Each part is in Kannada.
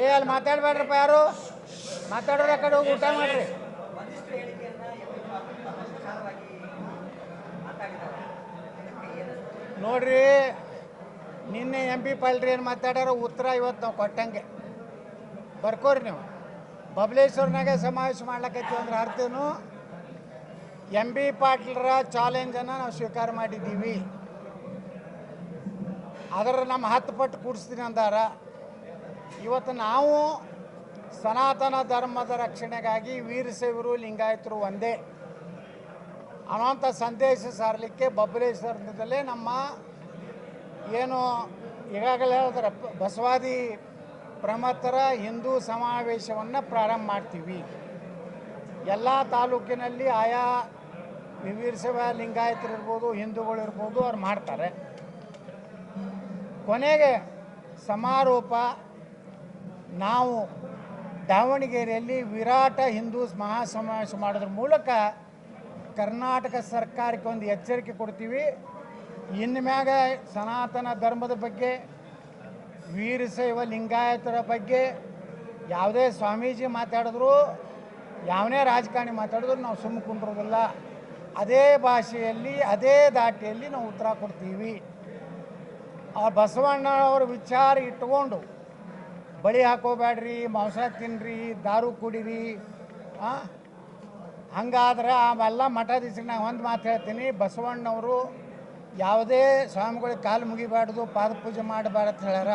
ಏ, ಅಲ್ಲಿ ಮಾತಾಡ್ಬೇಡ್ರಪ್ಪ ಯಾರು? ಮಾತಾಡೋರು ಹೋಗಿ ಊಟ ಮಾಡ್ರಿ. ನೋಡ್ರಿ, ನಿನ್ನೆ ಎಂ ಪಿ ಪಾಲ್ರಿ ಏನು ಮಾತಾಡ್ಯಾರ ಉತ್ತರ ಇವತ್ತು ನಾವು ಕೊಟ್ಟಂಗೆ. ಬರ್ಕೋರಿ ನೀವು. ಬಬಲೇಶ್ವರ್ನಾಗೆ ಸಮಾವೇಶ ಮಾಡ್ಲಕತ್ತೀವಿ ಅಂದ್ರೆ ಅರ್ಥನು, ಎಂ ಬಿ ಪಾಟೀಲ್ರ ಚಾಲೆಂಜನ್ನು ನಾವು ಸ್ವೀಕಾರ ಮಾಡಿದ್ದೀವಿ. ಅದರ ನಮ್ಮ ಹತ್ತು ಪಟ್ಟು ಕೂಡಿಸ್ತೀನಿ ಅಂದಾರ. ಇವತ್ತು ನಾವು ಸನಾತನ ಧರ್ಮದ ರಕ್ಷಣೆಗಾಗಿ ವೀರಶೈವರು ಲಿಂಗಾಯತರು ಒಂದೇ. ಅನ್ನೋಂಥ ಸಂದೇಶ ಸಾರಲಿಕ್ಕೆ ಬಬ್ಬಲೇಶ್ವರದಲ್ಲೇ ನಮ್ಮ ಏನು ಈಗಾಗಲೇ ಹೇಳಿದ್ರೆ ಬಸವಾದಿ ಪ್ರಮತರ ಹಿಂದೂ ಸಮಾವೇಶವನ್ನು ಪ್ರಾರಂಭ ಮಾಡ್ತೀವಿ. ಎಲ್ಲ ತಾಲೂಕಿನಲ್ಲಿ ಆಯಾ ವೀರಶೈವ ಲಿಂಗಾಯತರು ಇರ್ಬೋದು, ಹಿಂದೂಗಳು ಇರ್ಬೋದು, ಅವ್ರು ಮಾಡ್ತಾರೆ. ಕೊನೆಗೆ ಸಮಾರೋಪ ನಾವು ದಾವಣಗೆರೆಯಲ್ಲಿ ವಿರಾಟ ಹಿಂದೂ ಮಹಾಸಮಾವೇಶ ಮಾಡೋದ್ರ ಮೂಲಕ ಕರ್ನಾಟಕ ಸರ್ಕಾರಕ್ಕೆ ಒಂದು ಎಚ್ಚರಿಕೆ ಕೊಡ್ತೀವಿ. ಇನ್ನು ಮ್ಯಾಗ ಸನಾತನ ಧರ್ಮದ ಬಗ್ಗೆ, ವೀರಶೈವ ಲಿಂಗಾಯತರ ಬಗ್ಗೆ ಯಾವುದೇ ಸ್ವಾಮೀಜಿ ಮಾತಾಡಿದ್ರು, ಯಾವನೇ ರಾಜಕಾರಣಿ ಮಾತಾಡಿದ್ರು ನಾವು ಸುಮ್ಮ ಕುಂಡ್ರೋದಿಲ್ಲ ಅದೇ ಭಾಷೆಯಲ್ಲಿ, ಅದೇ ದಾಟಿಯಲ್ಲಿ ನಾವು ಉತ್ತರ ಕೊಡ್ತೀವಿ. ಆ ಬಸವಣ್ಣ ಅವ್ರ ವಿಚಾರ ಇಟ್ಕೊಂಡು ಬಳಿ ಹಾಕೋಬೇಡ್ರಿ ಮಾಂಸ ತಿನ್ನಿರಿ ದಾರು ಕುಡೀರಿ? ಹಂಗಾದ್ರೆ ಅವೆಲ್ಲ ಮಠಾಧೀಶರಿಗೆ ನಾನು ಒಂದು ಮಾತು ಹೇಳ್ತೀನಿ, ಬಸವಣ್ಣವರು ಯಾವುದೇ ಸ್ವಾಮಿಗಳಿಗೆ ಕಾಲು ಮುಗಿಬಾರ್ದು, ಪಾದ ಪೂಜೆ ಮಾಡಬಾರ್ದು ಅಂತ ಹೇಳ್ಯಾರ.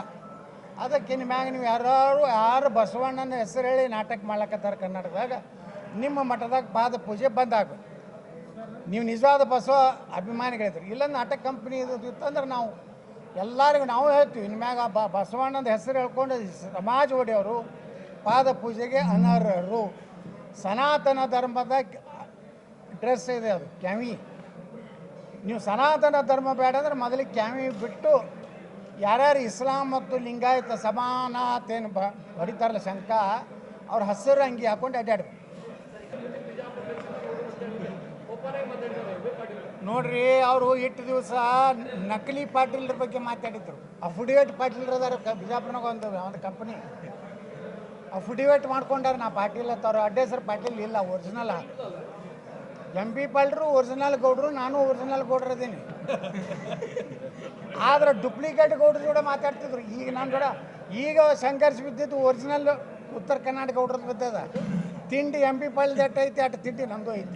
ಅದಕ್ಕೆ ಮ್ಯಾಗ ನೀವು ಯಾರು ಯಾರು ಬಸವಣ್ಣನ ಹೆಸರು ಹೇಳಿ ನಾಟಕ ಮಾಡ್ಲಕತ್ತಾರ ಕನ್ನಡದಾಗ ನಿಮ್ಮ ಮಠದಾಗ ಪಾದ ಪೂಜೆ ಬಂದಾಗಬೇಕು ನೀವು ನಿಜವಾದ ಬಸವ ಅಭಿಮಾನಿಗಳಿದ್ರಿ. ಇಲ್ಲ ನಾಟಕ ಕಂಪ್ನಿ ಇದ್ದಿತ್ತಂದ್ರೆ ನಾವು ಎಲ್ಲರಿಗೂ ನಾವು ಹೇಳ್ತೀವಿ. ಇನ್ನು ಮ್ಯಾಗ ಬ ಬಸವಣ್ಣನ ಹೆಸರು ಹೇಳ್ಕೊಂಡು ಸಮಾಜ ಒಡೆಯವರು ಪಾದ ಪೂಜೆಗೆ ಅನರ್ಹರು. ಸನಾತನ ಧರ್ಮದ ಡ್ರೆಸ್ ಇದೆ ಅದು, ಕ್ಯಾಮಿ. ನೀವು ಸನಾತನ ಧರ್ಮ ಬೇಡ ಅಂದ್ರೆ ಮೊದಲಿಗೆ ಕ್ಯಾಮಿ ಬಿಟ್ಟು ಯಾರ್ಯಾರು ಇಸ್ಲಾಂ ಮತ್ತು ಲಿಂಗಾಯತ ಸಮಾನತೇನು ಬ ಹೊಡಿತಾರಲ್ಲ ಶಂಕ, ಅವ್ರ ಹಸಿರು ಅಂಗಿ ಹಾಕೊಂಡು ಅಡ್ಡಾಡ್ಬೇಕು. ನೋಡ್ರಿ, ಅವರು ಇಟ್ಟು ದಿವಸ ನಕಲಿ ಪಾಟೀಲ್ರ ಬಗ್ಗೆ ಮಾತಾಡಿದ್ರು. ಅಫಿಡೇವಿಟ್ ಪಾಟೀಲ್ರ ಅದಾರ ಬಿಜಾಪುರನಾಗ ಒಂದು ಒಂದು ಕಂಪನಿ ಅಫಿಡೇವಿಟ್ ಮಾಡ್ಕೊಂಡಾರ ನಾ ಪಾಟೀಲ್ ಅಂತ ಅವ್ರ. ಅಡ್ಡ ಪಾಟೀಲ್ ಇಲ್ಲ ಒರಿಜಿನಲ್ ಎಂ ಪಿ ಪಾಲ್ರು ಒರಿಜಿನಲ್ ಗೌಡ್ರು, ನಾನು ಒರಿಜಿನಲ್ ಗೌಡ್ರು ಇದ್ದೀನಿ. ಆದ್ರೆ ಡುಪ್ಲಿಕೇಟ್ ಗೌಡ್ರ ಜೋಡ ಮಾತಾಡ್ತಿದ್ರು. ಈಗ ನಾನು ಜೋಡ ಈಗ ಸಂಘರ್ಷ ಬಿದ್ದಿದ್ದು ಒರಿಜಿನಲ್ ಉತ್ತರ ಕರ್ನಾಟಕ ಗೌಡ್ರದ್ದು ಬಿದ್ದದ. ತಿಂಡಿ ಎಂ ಪಿ ಪಾಲ್ ಐತಿ ಅಟ್ ತಿಂಡಿ ನಮ್ದು ಐತಿ.